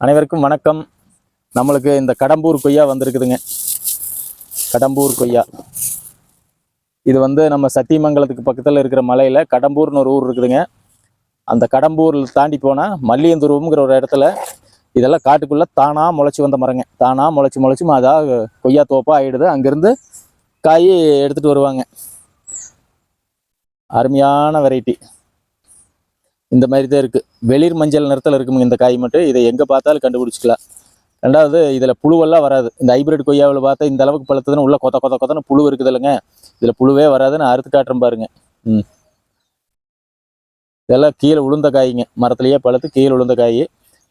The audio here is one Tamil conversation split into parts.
அனைவருக்கும் வணக்கம். நம்மளுக்கு இந்த கடம்பூர் கொய்யா வந்திருக்குதுங்க. கடம்பூர் கொய்யா. இது வந்து நம்ம சத்தியமங்கலத்துக்கு பக்கத்தில் இருக்கிற மலையில் கடம்பூர்னு ஒரு ஊர் இருக்குதுங்க. அந்த கடம்பூரில் தாண்டி போனால் மல்லியந்துருவம்ங்கிற ஒரு இடத்துல இதெல்லாம் காட்டுக்குள்ளே தானாக முளைச்சி வந்த மரங்க. தானாக முளைச்சி முளைச்சி அதாக கொய்யா தோப்பாக ஆகிடுது அங்கேருந்து காய் எடுத்துகிட்டு வருவாங்க. அருமையான வெரைட்டி இந்த மாதிரி தான் இருக்குது வெளிர் மஞ்சள் நிறத்தில் இருக்குங்க இந்த காய் மட்டும். இதை எங்கே பார்த்தாலும் கண்டுபிடிச்சிக்கலாம். ரெண்டாவது இதில் புழுவெல்லாம் வராது. இந்த ஹைபிரிட் கொய்யாவில் பார்த்தா இந்த அளவுக்கு பழுத்ததுன்னு உள்ள கொத்த கொத்த கொத்தன்னு புழு இருக்குது இல்லைங்க. இதில் புழுவே வராதுன்னு அறுத்து காட்டுறேன் பாருங்க. ம். இதெல்லாம் கீழே உளுந்த காய்ங்க. மரத்துலேயே பழுத்து கீழே உளுந்த காய்.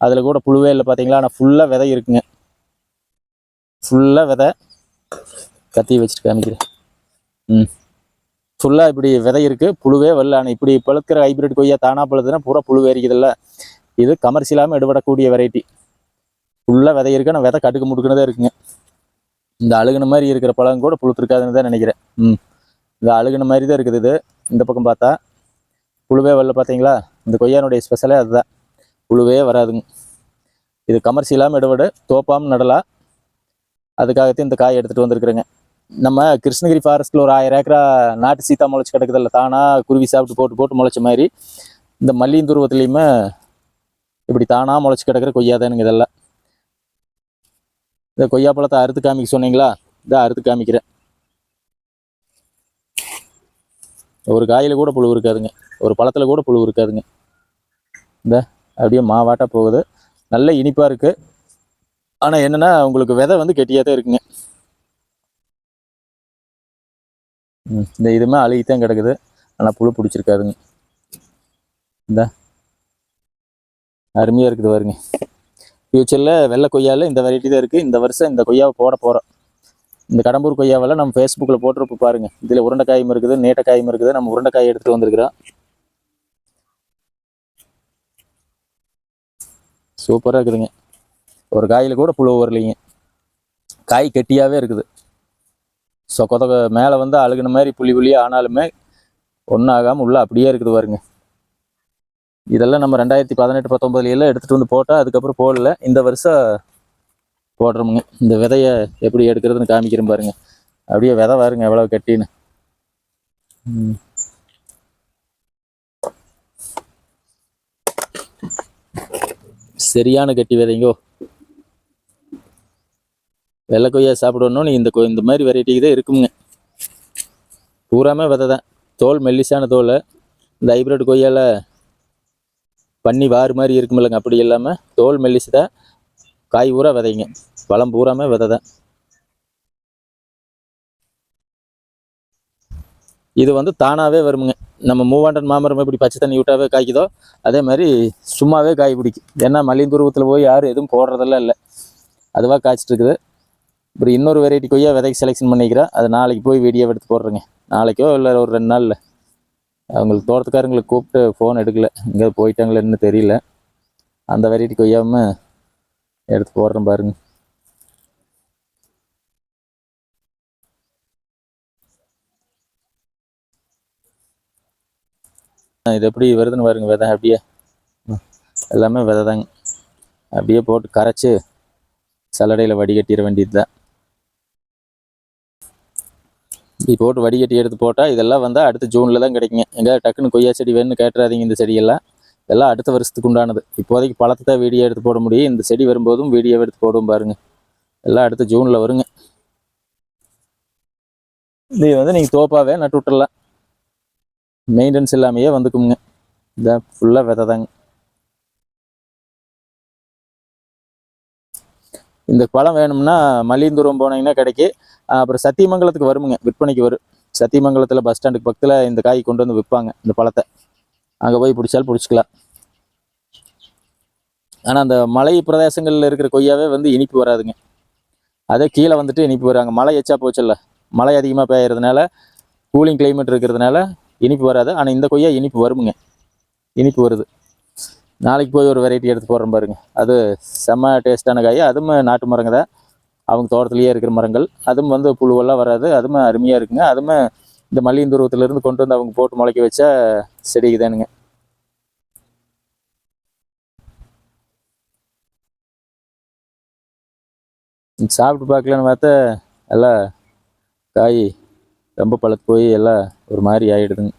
அதில் கூட புழுவே இல்லை பார்த்தீங்களா? ஆனால் ஃபுல்லாக விதை இருக்குங்க. ஃபுல்லாக விதை. கத்தி வச்சுட்டு காமிக்கிறேன். ம். ஃபுல்லாக இப்படி விதை இருக்குது புழுவே வரல. இப்படி பழுக்கிற ஹைபிரிட் கொய்யா தானாக பழுதுன்னா பூரா புழு இருக்குதுல்ல இது கமர்ஷியலாமல் எடுபடக்கூடிய வெரைட்டி ஃபுல்லாக விதை இருக்கு. ஆனால் விதை கட்டுக்கு முடுக்குனதே இருக்குங்க. இந்த அழுகுன மாதிரி இருக்கிற பழம் கூட புழுத்திருக்காதுன்னு தான் நினைக்கிறேன். ம். இந்த அழுகுன மாதிரி தான் இருக்குது இது. இந்த பக்கம் பார்த்தா புழுவே வரல பார்த்தீங்களா? இந்த கொய்யானுடைய ஸ்பெஷலே அதுதான். புழுவே வராதுங்க. இது கமர்ஷியலாமல் எடுபடு தோப்பாமல் நடலாம் அதுக்காகத்தான் இந்த காய் எடுத்துகிட்டு வந்திருக்கிறேங்க. நம்ம கிருஷ்ணகிரி ஃபாரஸ்ட்டில் ஒரு ஆயிரம் ஏக்கரா நாட்டு சீத்தா முளைச்சி கிடக்குதில்ல தானாக குருவி சாப்பிட்டு போட்டு போட்டு முளைச்ச மாதிரி இந்த மல்லியந்துருவத்துலேயுமே இப்படி தானாக முளைச்சி கிடக்கிற கொய்யா தானுங்க இதெல்லாம். இந்த கொய்யா பழத்தை அறுத்து காமிக்க சொன்னீங்களா? இதை அறுத்து காமிக்கிறேன். ஒரு காயில் கூட புழு இருக்காதுங்க. ஒரு பழத்தில் கூட புழு இருக்காதுங்க. இந்த அப்படியே மாவாட்டாக போகுது. நல்ல இனிப்பாக இருக்குது ஆனால் என்னென்னா உங்களுக்கு விதை வந்து கெட்டியாக தான் இருக்குங்க. இந்த இதுமே அழுகித்தான் கிடக்குது. ஆனால் புழு பிடிச்சிருக்காதுங்க. இந்த. அருமையாக இருக்குது பாருங்க. ஃப்யூச்சரில் வெள்ளை கொய்யாவில் இந்த வெரைட்டி தான் இருக்குது இந்த வருஷம் இந்த கொய்யாவை போட போகிறோம் இந்த கடம்பூர் கொய்யாவெல்லாம் நம்ம ஃபேஸ்புக்கில் போட்டிருப்போம் பாருங்க. இதில் உருண்டைக்காயும் இருக்குது நீட்டக்காயும் இருக்குது. நம்ம உருண்டைக்காய் எடுத்துகிட்டு வந்திருக்கிறோம். சூப்பராக இருக்குதுங்க. ஒரு காயில் கூட புழு வரலைங்க காய் கெட்டியாகவே இருக்குது. ஸோ கொத மேலே வந்து அழுகுன மாதிரி புள்ளி புள்ளியாக ஆனாலுமே ஒன்றும் ஆகாமல் அப்படியே இருக்குது பாருங்க. இதெல்லாம் நம்ம ரெண்டாயிரத்தி பதினெட்டு பத்தொம்பதுலாம் எடுத்துகிட்டு வந்து போட்டால் அதுக்கப்புறம் போடல. இந்த வருஷம் போடுறோமுங்க. இந்த விதையை எப்படி எடுக்கிறதுன்னு காமிக்கிறோம் பாருங்க. அப்படியே விதை பாருங்க எவ்வளோ கட்டின்னு. ம். சரியான கட்டி விதைங்கோ. வெள்ளை கொய்யா சாப்பிடணும்னு இந்த கொ- இந்த மாதிரி வெரைட்டிக்கு தான் இருக்குங்க. பூராமே விதை தான். தோல் மெல்லிசான தோல். இந்த ஹைப்ரிட் கொய்யால பண்ணி வாறு மாதிரி இருக்குமில்லங்க அப்படி இல்லாமல் தோல் மெல்லிசு தான் காய் பூரா விதைங்க. பழம் பூராமே விதை தான். இது வந்து தானாகவே வருமுங்க. நம்ம மூவாண்டன் மாமரம் எப்படி பச்சை தண்ணி விட்டாவே காய்க்குதோ அதே மாதிரி சும்மாவே காய் பிடிக்கும். ஏன்னா மல்லிந்துருவத்தில் போய் யாரும் எதுவும் போடுறதெல்லாம் இல்லை. அதுவாக காய்ச்சிட்டு இருக்குது. அப்புறம் இன்னொரு வெரைட்டி கொய்யா விதைக்கு செலெக்ஷன் பண்ணிக்கிறேன் அது நாளைக்கு போய் வீடியோ எடுத்து போடுறேங்க. நாளைக்கோ இல்லை ஒரு ரெண்டு நாளில். அவங்களுக்கு தோட்டத்துக்காரங்களுக்கு கூப்பிட்டு ஃபோன் எடுக்கல. எங்கே போயிட்டாங்களேன்னு தெரியல. அந்த வெரைட்டி கொய்யாமல் எடுத்து போடுறேன் பாருங்க. ஆ, இது எப்படி வருதுன்னு பாருங்க. விதை அப்படியே. எல்லாமே விதை தாங்க அப்படியே போட்டு கரைச்சி சல்லடையில் வடிகட்டிட வேண்டியது தான் இப்படி போட்டு வடிகட்டி எடுத்து போட்டால் இதெல்லாம் வந்து அடுத்த ஜூனில் தான் கிடைக்குங்க. எங்கே டக்குன்னு கொய்யா செடி வேணும்னு கேட்டுறாதீங்க இந்த செடியெல்லாம். இதெல்லாம் அடுத்த வருஷத்துக்கு உண்டானது. இப்போதைக்கு பழத்தை தான் வீடியோ எடுத்து போட முடியும். இந்த செடி வரும்போதும் வீடியோ எடுத்து போடுவோம் பாருங்கள் எல்லாம் அடுத்த ஜூனில் வருங்க. இது வந்து நீங்கள் தோப்பாகவே நட்டு விட்டுடலாம் மெயின்டெனன்ஸ் இல்லாமையே வந்துக்குங்க. இதான் ஃபுல்லாக விதை தாங்க இந்த பழம் வேணும்னா மல்லியந்தூரம் போனீங்கன்னா கிடைக்கு. அப்புறம் சத்தியமங்கலத்துக்கு வருமுங்க விற்பனைக்கு வரும் சத்தியமங்கலத்தில் பஸ் ஸ்டாண்டுக்கு பக்கத்தில் இந்த காய் கொண்டு வந்து விற்பாங்க இந்த பழத்தை. அங்கே போய் பிடிச்சாலும் பிடிச்சிக்கலாம். ஆனால் அந்த மலை பிரதேசங்களில் இருக்கிற கொய்யாவே வந்து இனிப்பு வராதுங்க. அதே கீழே வந்துட்டு இனிப்பு வராங்க. மழை எச்சா போச்சுல்ல மழை அதிகமாக பெய்யறதுனால கூலிங் கிளைமேட் இருக்கிறதுனால இனிப்பு வராது. ஆனால் இந்த கொய்யா இனிப்பு வருமுங்க. இனிப்பு வருது. நாளைக்கு போய் ஒரு வெரைட்டி எடுத்து போடுறோம் பாருங்க. அது செம்ம டேஸ்ட்டான காய். அதுவும் நாட்டு மரங்க தான். அவங்க தோட்டத்துலேயே இருக்கிற மரங்கள். அதுவும் வந்து புழுவெல்லாம் வராது. அதுவும் அருமையாக இருக்குங்க. அதுவும் இந்த மல்லியந்துருவத்திலேருந்து கொண்டு வந்து அவங்க போட்டு முளைக்க வச்சா செடிக்கு தானுங்க. சாப்பிட்டு பார்க்கலான்னு பார்த்தா எல்லாம் காய் ரொம்ப பழுத்து போய் எல்லாம் ஒரு மாதிரி ஆகிடுதுங்க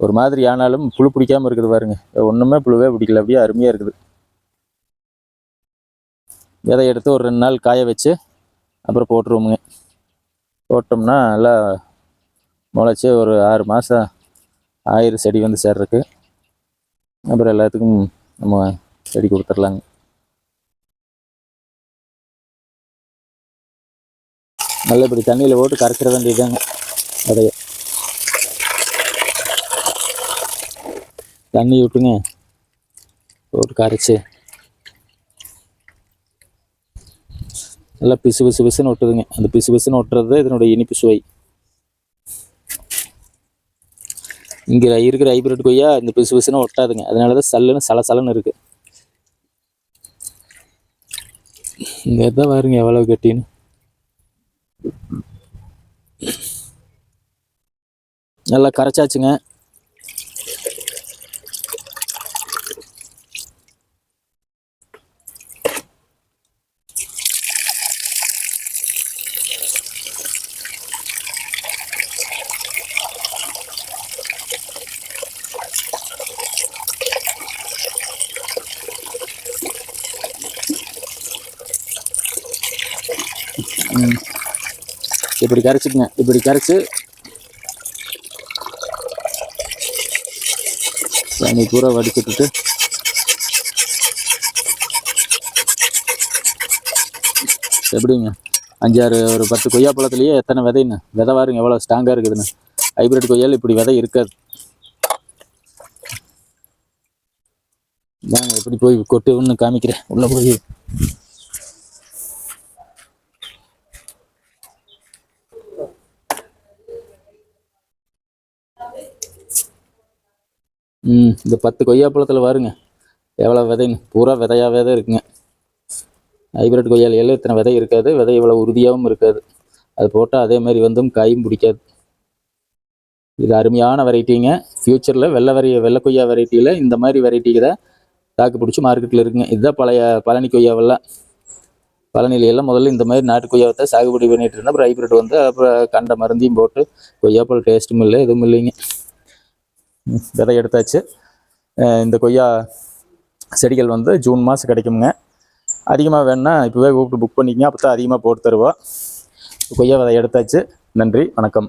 ஒரு மாதிரி ஆனாலும் புழு பிடிக்காம இருக்குது பாருங்க. ஒன்றுமே புழுவே பிடிக்கல. அப்படியே அருமையாக இருக்குது. விதை எடுத்து ஒரு ரெண்டு நாள் காய வச்சு அப்புறம் போட்டுருவோமுங்க. போட்டோம்னா நல்லா முளைச்சி ஒரு ஆறு மாதம் ஆயிரம் செடி வந்து சேர்றதுக்கு. அப்புறம் எல்லாத்துக்கும் நம்ம செடி கொடுத்துடலாங்க நல்லபடி இப்படி தண்ணியில் போட்டு கரைச்சிட வேண்டியதுதாங்க அதையே தண்ணி விட்டுங்க போட்டு கரைச்சி. நல்லா பிசு பிசு பிசுன்னு ஒட்டுதுங்க. அந்த பிசு பிசுன்னு ஒட்டுறது தான் இதனுடைய இனிப்பு சுவை. இங்கே இருக்கிற ஹைபிரிட் கொய்யா இந்த பிசு பிசுன்னு ஒட்டாதுங்க. அதனால தான் சல்லுன்னு சல இருக்குது இங்கே தான் பாருங்க எவ்வளவு கட்டின்னு. நல்லா கரைச்சாச்சுங்க. இப்படி கரைச்சிக்கங்க இப்படி கரைச்சி. தண்ணி பூரா வடிச்சுட்டு எப்படிங்க? அஞ்சாறு ஒரு பத்து கொய்யா பழத்துலேயே எத்தனை விதைன்னு விதை வாருங்க எவ்வளோ ஸ்ட்ராங்காக இருக்குதுன்னு. ஹைப்ரிட் கொய்யால் இப்படி விதை இருக்காது. நாங்க எப்படி போய் கொட்டுன்னு காமிக்கிறேன். உள்ளே போய். இந்த பத்து கொய்யாப்பழத்தில் பாருங்க. எவ்வளோ விதைன்னு பூரா விதையாகவே தான் இருக்குங்க. ஹைபிரிட் கொய்யாலையில் இத்தனை விதை இருக்காது. விதை இவ்வளோ உறுதியாகவும் இருக்காது. அது போட்டால் அதே மாதிரி வந்தும் காயும் பிடிக்காது. இது அருமையான வெரைட்டிங்க. ஃப்யூச்சரில் வெள்ளை வரி வெள்ளை கொய்யா வெரைட்டியில் இந்த மாதிரி வெரைட்டிக்கு தான் தாக்கு பிடிச்சி மார்க்கெட்டில் இருக்குங்க. இதுதான் பழைய பழனி கொய்யாவெல்லாம். பழனிலையெல்லாம் எல்லாம் முதல்ல இந்த மாதிரி நாட்டு கொய்யாவை தான் சாகுபடி பண்ணிட்டு இருந்தேன். அப்புறம் ஹைபிரிட் வந்து அப்புறம் கண்ட மருந்தையும் போட்டு கொய்யாப்பழம் டேஸ்ட்டும் இல்லை எதுவும் இல்லைங்க. விதை எடுத்தாச்சு இந்த கொய்யா செடிகள் வந்து ஜூன் மாதம் கிடைக்குங்க அதிகமாக வேணுன்னா இப்போவே கூப்பிட்டு புக் பண்ணிக்கங்க. அப்போ தான் அதிகமாக போட்டு தருவோம் கொய்யா விதை எடுத்தாச்சு. நன்றி. வணக்கம்.